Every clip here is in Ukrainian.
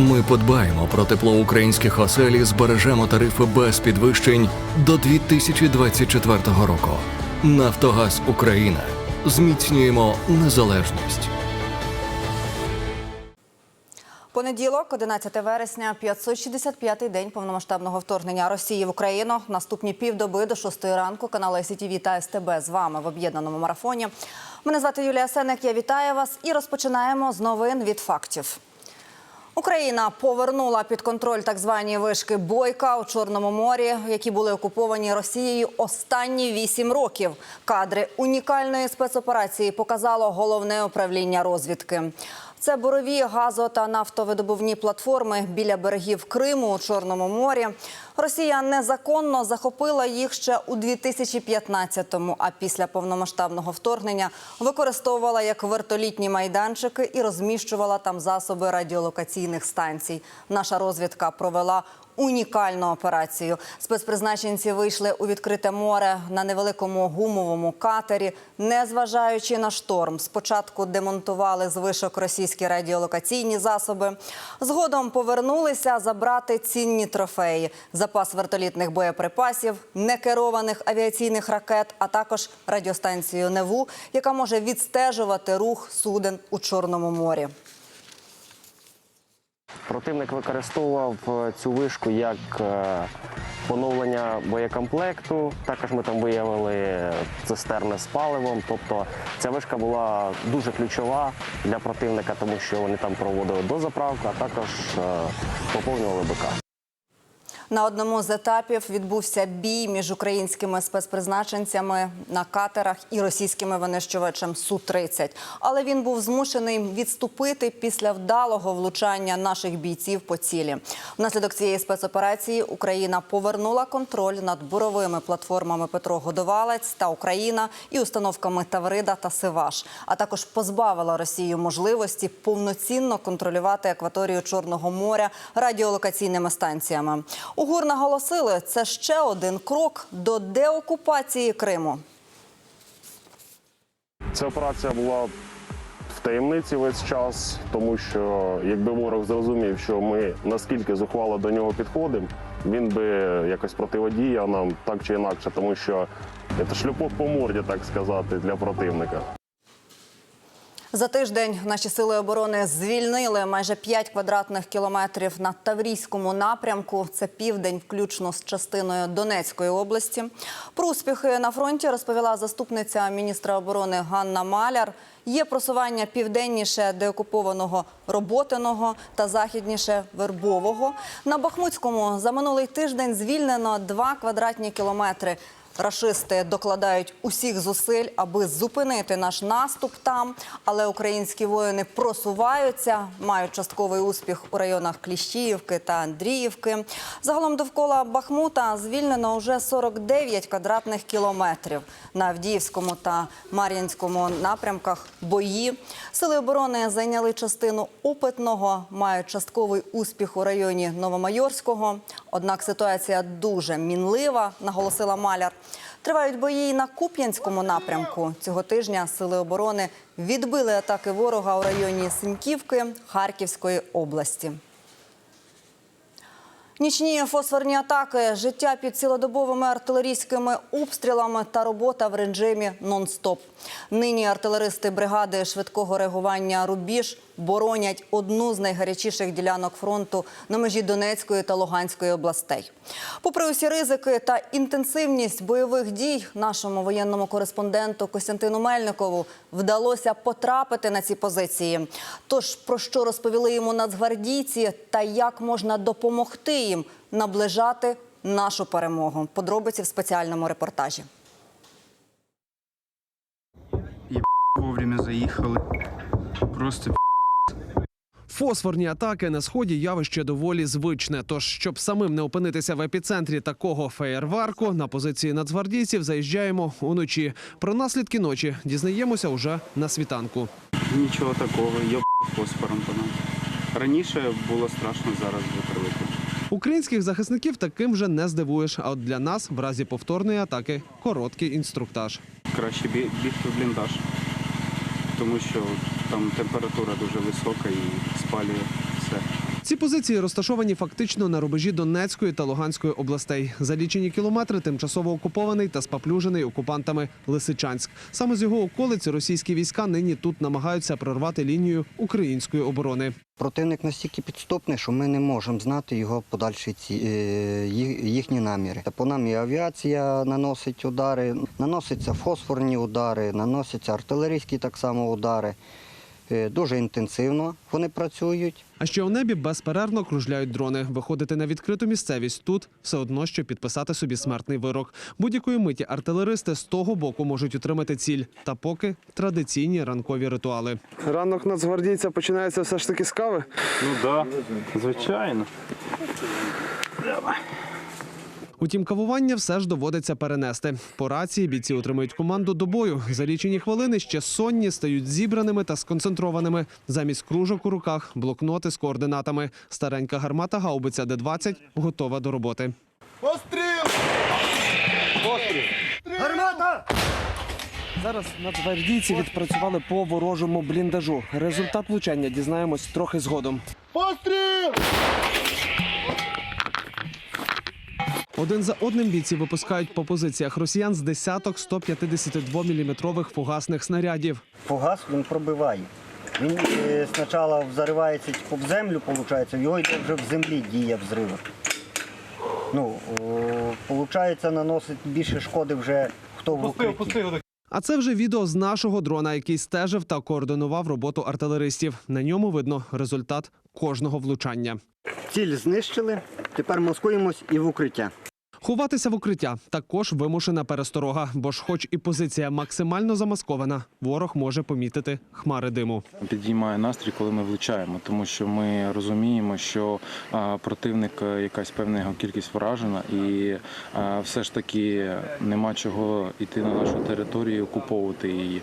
Ми подбаємо про тепло українських осель і збережемо тарифи без підвищень до 2024 року. Нафтогаз Україна. Зміцнюємо незалежність. Понеділок, 11 вересня, 565-й день повномасштабного вторгнення Росії в Україну. Наступні півдоби до 6 ранку. Канал СІТВ та СТБ з вами в об'єднаному марафоні. Мене звати Юлія Сенек. Я вітаю вас і розпочинаємо з новин від фактів. Україна повернула під контроль так звані вишки Бойка у Чорному морі, які були окуповані Росією останні вісім років. Кадри унікальної спецоперації показало головне управління розвідки. Це бурові газо та нафтовидобувні платформи біля берегів Криму у Чорному морі. Росія незаконно захопила їх ще у 2015-му, а після повномасштабного вторгнення використовувала як вертолітні майданчики і розміщувала там засоби радіолокаційних станцій. Наша розвідка провела унікальну операцію. Спецпризначенці вийшли у відкрите море на невеликому гумовому катері, незважаючи на шторм. Спочатку демонтували з вишок російські радіолокаційні засоби. Згодом повернулися забрати цінні трофеї, запас вертолітних боєприпасів, некерованих авіаційних ракет, а також радіостанцію Неву, яка може відстежувати рух суден у Чорному морі. Противник використовував е, цю вишку як е, поновлення боєкомплекту. Також ми там виявили цистерни з паливом. Тобто ця вишка була дуже ключова для противника, тому що вони там проводили дозаправку, а також е, поповнювали БК. На одному з етапів відбувся бій між українськими спецпризначенцями на катерах і російськими винищувачем Су-30. Але він був змушений відступити після вдалого влучання наших бійців по цілі. Внаслідок цієї спецоперації Україна повернула контроль над буровими платформами Петро Годовалець та Україна і установками Таврида та Сиваш, а також позбавила Росію можливості повноцінно контролювати акваторію Чорного моря радіолокаційними станціями. У наголосили, це ще один крок до деокупації Криму. Ця операція була в таємниці весь час, тому що якби ворог зрозумів, що ми наскільки зухвало до нього підходимо, він би якось противодіяв нам так чи інакше, тому що це шлюпок по морді, так сказати, для противника. За тиждень наші сили оборони звільнили майже 5 квадратних кілометрів на Таврійському напрямку. Це південь, включно з частиною Донецької області. Про успіхи на фронті розповіла заступниця міністра оборони Ганна Маляр. Є просування південніше деокупованого Роботиного та західніше Вербового. На Бахмутському за минулий тиждень звільнено 2 квадратні кілометри. Рашисти докладають усіх зусиль, аби зупинити наш наступ там. Але українські воїни просуваються, мають частковий успіх у районах Кліщіївки та Андріївки. Загалом довкола Бахмута звільнено вже 49 квадратних кілометрів. На Авдіївському та Мар'їнському напрямках бої. Сили оборони зайняли частину опитного, мають частковий успіх у районі Новомайорського. Однак ситуація дуже мінлива, наголосила Маляр. Тривають бої і на Куп'янському напрямку. Цього тижня сили оборони відбили атаки ворога у районі Синьківки Харківської області. Нічні фосфорні атаки, життя під цілодобовими артилерійськими обстрілами та робота в режимі нон-стоп. Нині артилеристи бригади швидкого реагування Рубіж боронять одну з найгарячіших ділянок фронту на межі Донецької та Луганської областей. Попри усі ризики та інтенсивність бойових дій, нашому воєнному кореспонденту Костянтину Мельникову вдалося потрапити на ці позиції. Тож про що розповіли йому нацгвардійці та як можна допомогти їм наближати нашу перемогу? Подробиці в спеціальному репортажі. Вовремя заїхали. Просто Фосфорні атаки на сході явище доволі звичне. Тож, щоб самим не опинитися в епіцентрі такого феєрварку, на позиції нацгвардійців заїжджаємо уночі. Про наслідки ночі дізнаємося уже на світанку. нічого такого, йоб фосфором по нам. Раніше було страшно, зараз привикли. Українських захисників таким вже не здивуєш. А от для нас в разі повторної атаки короткий інструктаж. Краще бі- бігти в бліндаж, тому що там температура дуже висока і спалює. Ці позиції розташовані фактично на рубежі Донецької та Луганської областей. За лічені кілометри тимчасово окупований та спаплюжений окупантами Лисичанськ. Саме з його околиць російські війська нині тут намагаються прорвати лінію української оборони. Противник настільки підступний, що ми не можемо знати його подальші ці, е, їхні наміри. По нам і авіація наносить удари, наносяться фосфорні удари, наносяться артилерійські так само удари. Е, Дуже інтенсивно вони працюють. А ще у небі безперервно кружляють дрони. Виходити на відкриту місцевість тут все одно, що підписати собі смертний вирок. Будь-якої миті артилеристи з того боку можуть утримати ціль. Та поки традиційні ранкові ритуали. Ранок нацгвардійця починається все ж таки з кави. Ну так, да, звичайно. Утім, кавування все ж доводиться перенести. По рації бійці отримують команду до бою. За лічені хвилини ще сонні стають зібраними та сконцентрованими. Замість кружок у руках блокноти з координатами. Старенька гармата гаубиця Д-20 готова до роботи. Зараз нацгвардійці відпрацювали по ворожому бліндажу. Результат влучання дізнаємось трохи згодом. Один за одним бійці випускають по позиціях росіян з десяток 152-мм фугасних снарядів. Фугас він пробиває. Він е, спочатку взривається об землю, виходить, в його йде вже в землі дія взриву. Ну, виходить, наносить більше шкоди вже хто в укритті. А це вже відео з нашого дрона, який стежив та координував роботу артилеристів. На ньому видно результат кожного влучання. Ціль знищили, тепер маскуємось і в укриття. Ховатися в укриття також вимушена пересторога, бо ж, хоч і позиція максимально замаскована, ворог може помітити хмари диму. Підіймає настрій, коли ми влучаємо, тому що ми розуміємо, що противник е, якась певна його кількість вражена, і все ж таки нема чого йти на нашу територію, окуповувати її.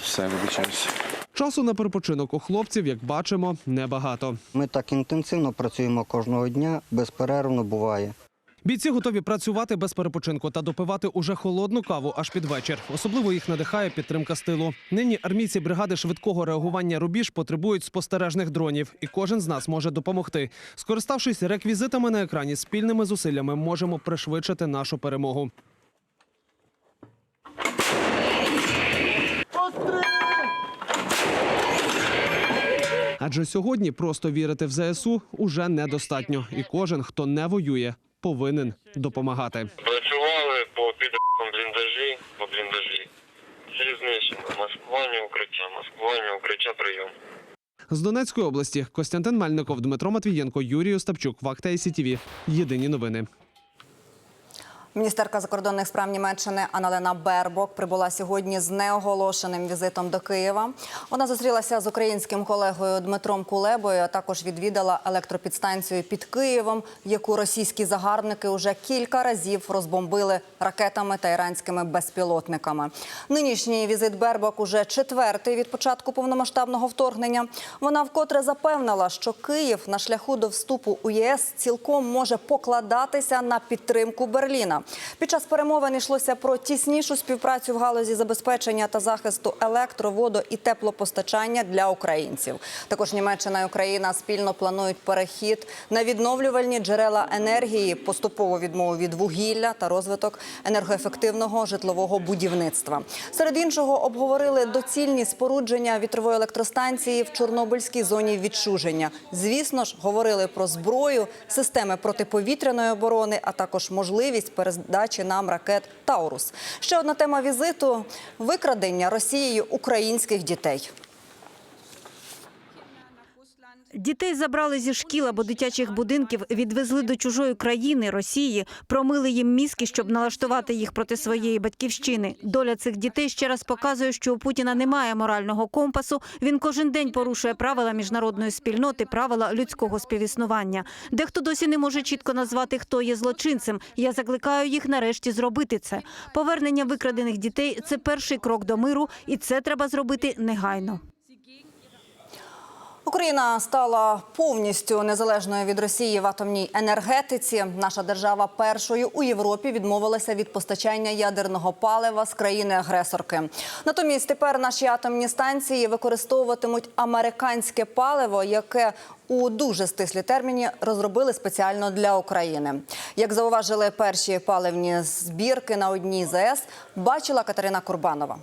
Все, вибачаюся. Часу на перепочинок у хлопців, як бачимо, небагато. Ми так інтенсивно працюємо кожного дня, безперервно буває. Бійці готові працювати без перепочинку та допивати уже холодну каву аж під вечір. Особливо їх надихає підтримка з тилу. Нині армійці бригади швидкого реагування рубіж потребують спостережних дронів, і кожен з нас може допомогти. Скориставшись реквізитами на екрані, спільними зусиллями можемо пришвидшити нашу перемогу. Адже сьогодні просто вірити в ЗСУ уже недостатньо, і кожен, хто не воює, повинен допомагати. Працювали по підрахунку бліндажі, по бліндажі. Ціль. Маскування укриття, маскування укриття прийом. З Донецької області Костянтин Мельников, Дмитро Матвієнко, Юрій Остапчук, Вакта ІСІТІВІ. Єдині новини. Міністерка закордонних справ Німеччини Аналена Бербок прибула сьогодні з неоголошеним візитом до Києва. Вона зустрілася з українським колегою Дмитром Кулебою, а також відвідала електропідстанцію під Києвом, яку російські загарбники уже кілька разів розбомбили ракетами та іранськими безпілотниками. Нинішній візит Бербок уже четвертий від початку повномасштабного вторгнення. Вона вкотре запевнила, що Київ на шляху до вступу у ЄС цілком може покладатися на підтримку Берліна. Під час перемовин йшлося про тіснішу співпрацю в галузі забезпечення та захисту електро, водо і теплопостачання для українців. Також Німеччина і Україна спільно планують перехід на відновлювальні джерела енергії, поступову відмову від вугілля та розвиток енергоефективного житлового будівництва. Серед іншого обговорили доцільні спорудження вітрової електростанції в Чорнобильській зоні відчуження. Звісно ж, говорили про зброю, системи протиповітряної оборони, а також можливість передачі нам ракет Таурус. Ще одна тема візиту викрадення Росією українських дітей. Дітей забрали зі шкіл або дитячих будинків, відвезли до чужої країни Росії, промили їм мізки, щоб налаштувати їх проти своєї батьківщини. Доля цих дітей ще раз показує, що у Путіна немає морального компасу. Він кожен день порушує правила міжнародної спільноти, правила людського співіснування. Дехто досі не може чітко назвати, хто є злочинцем. Я закликаю їх нарешті зробити це. Повернення викрадених дітей це перший крок до миру, і це треба зробити негайно. Україна стала повністю незалежною від Росії в атомній енергетиці. Наша держава першою у Європі відмовилася від постачання ядерного палива з країни-агресорки. Натомість тепер наші атомні станції використовуватимуть американське паливо, яке у дуже стислі терміні розробили спеціально для України. Як зауважили перші паливні збірки на одній з бачила Катерина Курбанова.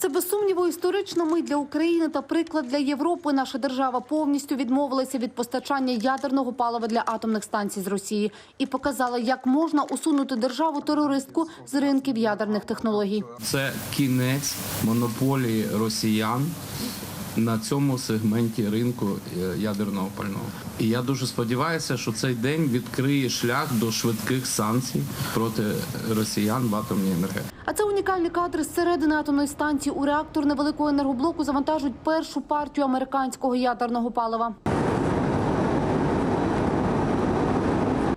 Це без сумніву історична мить для України та приклад для Європи. Наша держава повністю відмовилася від постачання ядерного палива для атомних станцій з Росії і показала, як можна усунути державу терористку з ринків ядерних технологій. Це кінець монополії росіян на цьому сегменті ринку е, ядерного пального. І я дуже сподіваюся, що цей день відкриє шлях до швидких санкцій проти росіян в атомній енергетиці. А це унікальні кадри середини атомної станції. У реактор невеликого енергоблоку завантажують першу партію американського ядерного палива.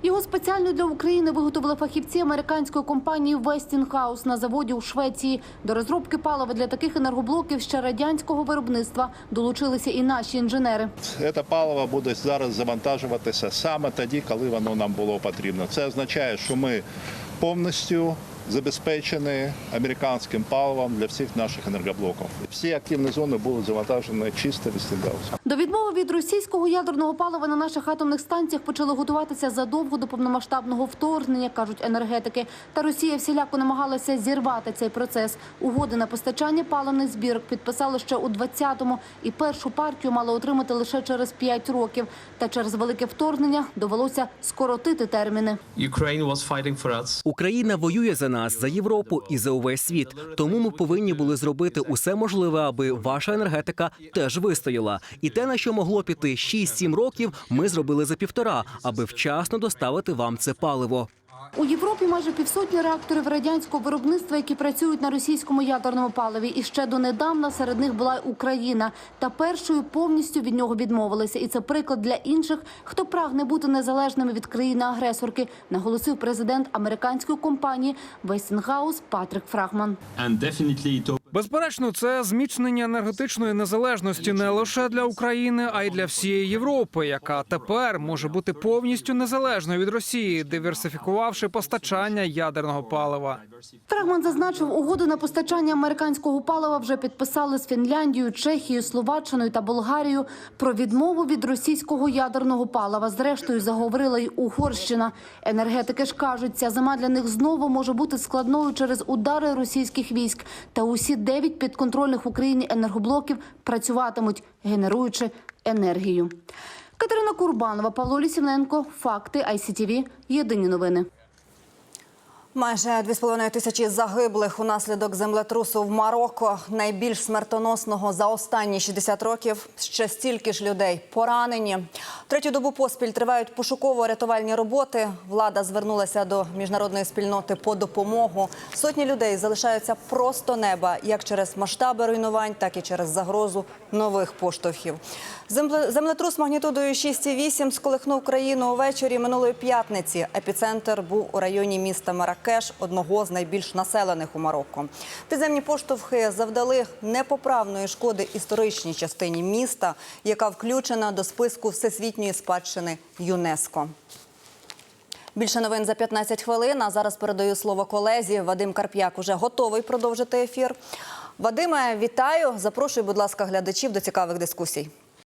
Його спеціально для України виготовили фахівці американської компанії Westinghouse на заводі у Швеції. До розробки палива для таких енергоблоків ще радянського виробництва долучилися і наші інженери. Це паливо буде зараз завантажуватися саме тоді, коли воно нам було потрібно. Це означає, що ми повністю забезпечені американським паливом для всіх наших енергоблоків. Всі активні зони були завантажені чисто Westinghouse. До відмови від російського ядерного палива на наших атомних станціях почали готуватися задовго до повномасштабного вторгнення, кажуть енергетики. Та Росія всіляко намагалася зірвати цей процес. Угоди на постачання паливних збірок підписали ще у 20-му і першу партію мали отримати лише через 5 років. Та через велике вторгнення довелося скоротити терміни. Україна воює за нас, за Європу і за увесь світ. Тому ми повинні були зробити усе можливе, аби ваша енергетика теж вистояла. І те, на що могло піти 6-7 років, ми зробили за півтора, аби вчасно доставити вам це паливо. У Європі майже півсотні реакторів радянського виробництва, які працюють на російському ядерному паливі. І ще донедавна серед них була Україна. Та першою повністю від нього відмовилися. І це приклад для інших, хто прагне бути незалежними від країни-агресорки, наголосив президент американської компанії Весінгаус Патрик Фрагман. Безперечно, це зміцнення енергетичної незалежності не лише для України, а й для всієї Європи, яка тепер може бути повністю незалежною від Росії, диверсифікувавши постачання ядерного палива. Фрагман зазначив, угоду на постачання американського палива вже підписали з Фінляндією, Чехією, Словаччиною та Болгарією. Про відмову від російського ядерного палива зрештою заговорила й Угорщина. Енергетики ж кажуть, ця зима для них знову може бути складною через удари російських військ. Та усі дев'ять підконтрольних Україні енергоблоків працюватимуть, генеруючи енергію. Катерина Курбанова, Павло Лісівненко, Факти ICTV, Єдині новини. Майже 2,5 тисячі загиблих унаслідок землетрусу в Марокко, найбільш смертоносного за останні 60 років. Ще стільки ж людей поранені. Третю добу поспіль тривають пошуково-рятувальні роботи. Влада звернулася до міжнародної спільноти по допомогу. Сотні людей залишаються просто неба, як через масштаби руйнувань, так і через загрозу нових поштовхів. Земле- Землетрус магнітудою 6,8 сколихнув країну увечері минулої п'ятниці. Епіцентр був у районі міста Маракеш, одного з найбільш населених у Марокко. Підземні поштовхи завдали непоправної шкоди історичній частині міста, яка включена до списку всесвітньої спадщини ЮНЕСКО. Більше новин за 15 хвилин. А зараз передаю слово колезі. Вадим Карп'як уже готовий продовжити ефір. Вадиме, вітаю. Запрошую, будь ласка, глядачів до цікавих дискусій.